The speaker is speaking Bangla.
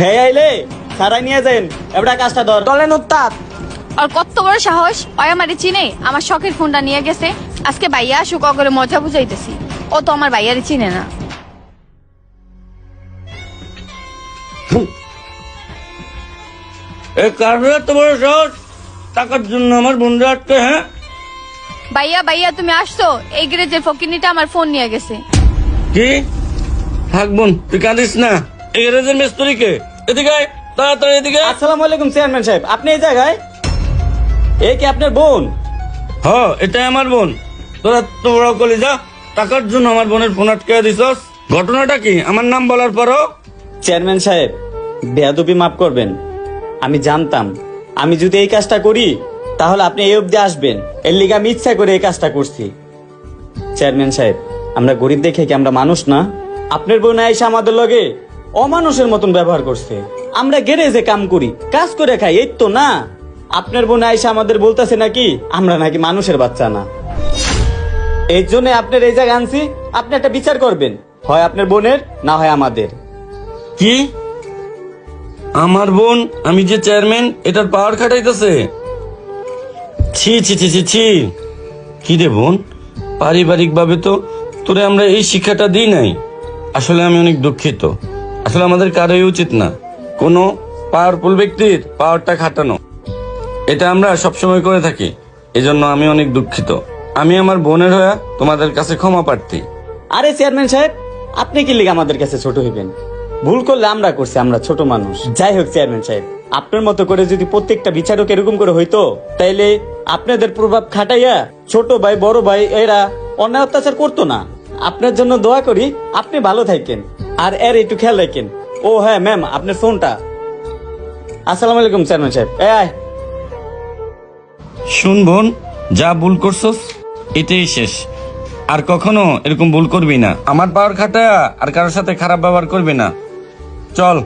হে আইলে সারাই নিয়ে যান এবার কাজটা ধর। চলেন উত্তাপ। আর কত বড় সাহস ওই আমারে চিনে। আমার শখের ফোনটা নিয়ে গেছে। আজকে ভাইয়া আসুক করে মজা বুঝাইতেছি। ও তো আমার ভাইয়ারে চিনে না। এ কারণে বড় সাহস? টাকার জন্য আমার বন্ধু আটকে হ্যাঁ? ভাইয়া ভাইয়া তুমি আসছো? এই গ্রেজের ফকিনিটা আমার ফোন নিয়ে গেছে। কি? থাক বোন তুই কাঁদিস না। এই রেজের মিস্ত্রিকে এদিকে আয়, তাড়াতাড়ি এদিকে আয়। আসসালামু আলাইকুম চেয়ারম্যান সাহেব। আপনি এই জায়গায়? এই কি আপনার বোন? হ এটাই আমার বোন। তোরা তো বড় কলি যা টাকার জন্য আমার বোনের ফোন আটকে দিছস। ঘটনাটা কি? আমার নাম বলার পরও? চেয়ারম্যান সাহেব বেয়াদবি মাফ করবেন। আমি জানতাম। আমি যদি এই কাজটা করি তাহলে আপনি এই অবধি আসবেন। এর লিগে আমি ইচ্ছা করে এই কাজটা করছি। চেয়ারম্যান সাহেব আমরা গরিব দেখে কি আমরা মানুষ না? আপনার বোন এসে আমাদের লগে অমানুষের মতন ব্যবহার করছে। আমরা গ্যারেজে কাম করি, কাজ করে খাই, এই তো না। আপনার বোন আইসা আমাদের বলতেছে নাকি, আমরা নাকি মানুষের বাচ্চা না। এই জন্য আপনার এই জায়গায় আনছি, আপনি একটা বিচার করবেন, হয় আপনার বোনের, না হয় আমাদের। কি? আমার বোন, আমি যে চেয়ারম্যান, এটার পাওয়ার খাটাইতেছে। ছি ছি ছি ছি ছি। কি রে বোন? পারিবারিক ভাবে তো তোরে আমরা এই শিক্ষাটা দিই নাই। আসলে আমি অনেক দুঃখিত। আসলে আমাদের কারোই উচিত না। কোনো পাওয়ারফুল ব্যক্তির পাওয়ারটা খাটানো। এটা আমরা সবসময় করে থাকি। এজন্য আমি অনেক দুঃখিত। আমি আমার বোনের হয়ে তোমাদের কাছে ক্ষমা প্রার্থী। আরে চেয়ারম্যান সাহেব, আপনি কি লিগে আমাদের কাছে ছোট হইবেন? ভুল করলে আমরা করছি, আমরা ছোট মানুষ। যাই হোক চেয়ারম্যান সাহেব, আপনার মতো করে যদি প্রত্যেকটা বিচারক এরকম করে হইতো, তাইলে আপনাদের প্রভাব খাটাইয়া ছোট ভাই, বড় ভাই, এরা অন্যায় অত্যাচার করতো না। আপনার জন্য দোয়া করি, আপনি ভালো থাকেন। আর এর একটু খেয়াল রাখেন। ও হ্যাঁ ম্যাম আপনার ফোনটা আসসালামু আলাইকুম, চেয়ারম্যান সাহেব। এ শুন বোন, যা ভুল করছস, এটাই শেষ। আর কখনো এরকম ভুল করবি না। আমার পাওয়ার খাটা আর কারোর সাথে খারাপ ব্যবহার করবি না। চল।